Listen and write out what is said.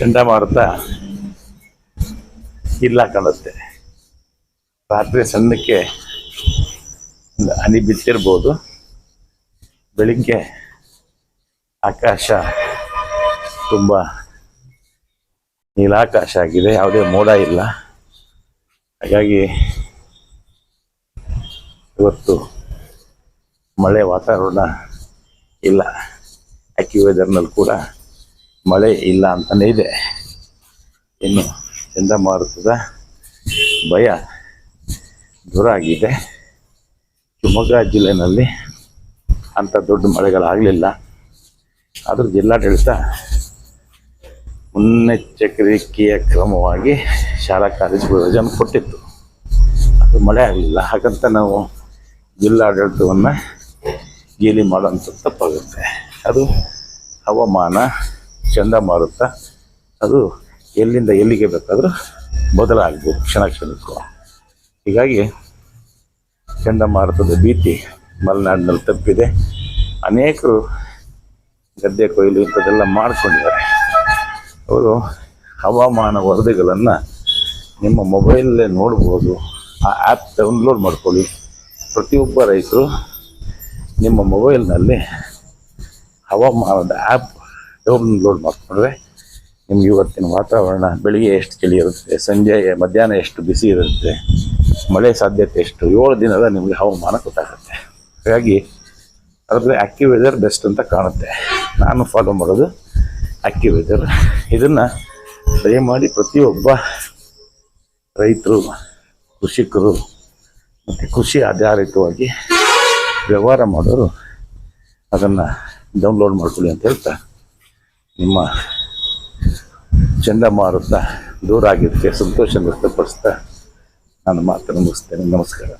ಚಂಡಮಾರುತ ಇಲ್ಲ ಕಾಣುತ್ತೆ. ರಾತ್ರಿ ಸಣ್ಣಕ್ಕೆ ಹನಿ ಬಿತ್ತಿರ್ಬೋದು ಬೆಳಿಗ್ಗೆ ಆಕಾಶ ತುಂಬ ನೀಲಾಕಾಶ ಆಗಿದೆ, ಯಾವುದೇ ಮೋಡ ಇಲ್ಲ. ಹಾಗಾಗಿ ಇವತ್ತು ಮಳೆ ವಾತಾವರಣ ಇಲ್ಲ. ಅಕ್ಕಿ ವೆದರ್ನಲ್ಲಿ ಕೂಡ ಮಳೆ ಇಲ್ಲ ಅಂತಲೇ ಇದೆ. ಇನ್ನು ಚಂಡಮಾರುತದ ಭಯ ದೂರ ಆಗಿದೆ ಶಿವಮೊಗ್ಗ ಜಿಲ್ಲೆಯಲ್ಲಿ ಅಂಥ ದೊಡ್ಡ ಮಳೆಗಳಾಗಲಿಲ್ಲ. ಆದರೂ ಜಿಲ್ಲಾಡಳಿತ ಮುನ್ನೆಚ್ಚರಿಕೆಯ ಕ್ರಮವಾಗಿ ಶಾಲಾ ಕಾಲೇಜುಗಳು ರಜೆಯನ್ನು ಕೊಟ್ಟಿತ್ತು. ಅದು ಮಳೆ ಆಗಲಿಲ್ಲ. ಹಾಗಂತ ನಾವು ಜಿಲ್ಲಾಡಳಿತವನ್ನು ಗೇಲಿ ಮಾಡೋಂಥ ತಪ್ಪಾಗುತ್ತೆ. ಅದು ಹವಾಮಾನ ಚಂಡಮಾರುತ ಅದು ಎಲ್ಲಿಂದ ಎಲ್ಲಿಗೆ ಬೇಕಾದರೂ ಬದಲಾಗ್ಬೋದು ಕ್ಷಣ ಕ್ಷಣಕ್ಕೂ. ಹೀಗಾಗಿ ಚಂಡಮಾರುತದ ಭೀತಿ ಮಲೆನಾಡಿನಲ್ಲಿ ತಪ್ಪಿದೆ. ಅನೇಕರು ಗದ್ದೆ, ಕೊಯ್ಲು ಇಂಥದ್ದೆಲ್ಲ ಮಾಡ್ಕೊಂಡಿದ್ದಾರೆ. ಅವರು ಹವಾಮಾನ ವರದಿಗಳನ್ನು ನಿಮ್ಮ ಮೊಬೈಲಲ್ಲೇ ನೋಡ್ಬೋದು, ಆ ಆ್ಯಪ್ ಡೌನ್ಲೋಡ್ ಮಾಡ್ಕೊಳ್ಳಿ. ಪ್ರತಿಯೊಬ್ಬ ರೈತರು ನಿಮ್ಮ ಮೊಬೈಲ್ನಲ್ಲಿ ಹವಾಮಾನದ ಆ್ಯಪ್ ಡೌನ್ಲೋಡ್ ಮಾಡಿಕೊಂಡ್ರೆ ನಿಮ್ಗೆ ಇವತ್ತಿನ ವಾತಾವರಣ ಬೆಳಿಗ್ಗೆ ಎಷ್ಟು ಚಳಿ ಇರುತ್ತೆ ಸಂಜೆ, ಮಧ್ಯಾಹ್ನ ಎಷ್ಟು ಬಿಸಿ ಇರುತ್ತೆ, ಮಳೆ ಸಾಧ್ಯತೆ ಎಷ್ಟು, ಏಳು ದಿನದ ನಿಮಗೆ ಹವಾಮಾನ ಗೊತ್ತಾಗುತ್ತೆ. ಹಾಗಾಗಿ ಅದರಲ್ಲಿ ಅಕ್ಕಿ ವೆದರ್ ಬೆಸ್ಟ್ ಅಂತ ಕಾಣುತ್ತೆ. ನಾನು ಫಾಲೋ ಮಾಡೋದು ಅಕ್ಕಿ ವೆದರ್ ಇದನ್ನು ದಯಮಾಡಿ ಪ್ರತಿಯೊಬ್ಬ ರೈತರು, ಕೃಷಿಕರು ಮತ್ತು ಕೃಷಿ ಆಧಾರಿತವಾಗಿ ವ್ಯವಹಾರ ಮಾಡೋರು ಅದನ್ನು ಡೌನ್ಲೋಡ್ ಮಾಡ್ಕೊಳ್ಳಿ ಅಂತ ಹೇಳ್ತಾ ನಿಮ್ಮ ಚಂಡಮಾರುತ ದೂರ ಆಗಿದ್ದಕ್ಕೆ ಸಂತೋಷ ವ್ಯಕ್ತಪಡಿಸ್ತಾ ನಾನು ಮಾತನ್ನು ಮುಗಿಸ್ತೇನೆ. ನಮಸ್ಕಾರ.